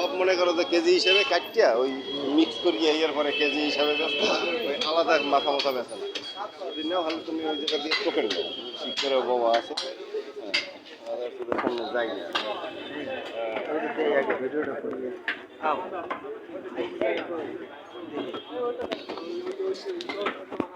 সব মনে করো যে কেজি হিসেবে কাটিয়া ওই মিক্স করিয়ে এর পরে কেজি হিসাবে ওই আলাদা মাথা মাথা বেচা না। যদি নাও হলে তুমি ওই জায়গা দিয়ে টোকেন নেও শিক্ষার বাবা আছে। হ্যাঁ, সামনে যাই না আসসালামু আলাইকুম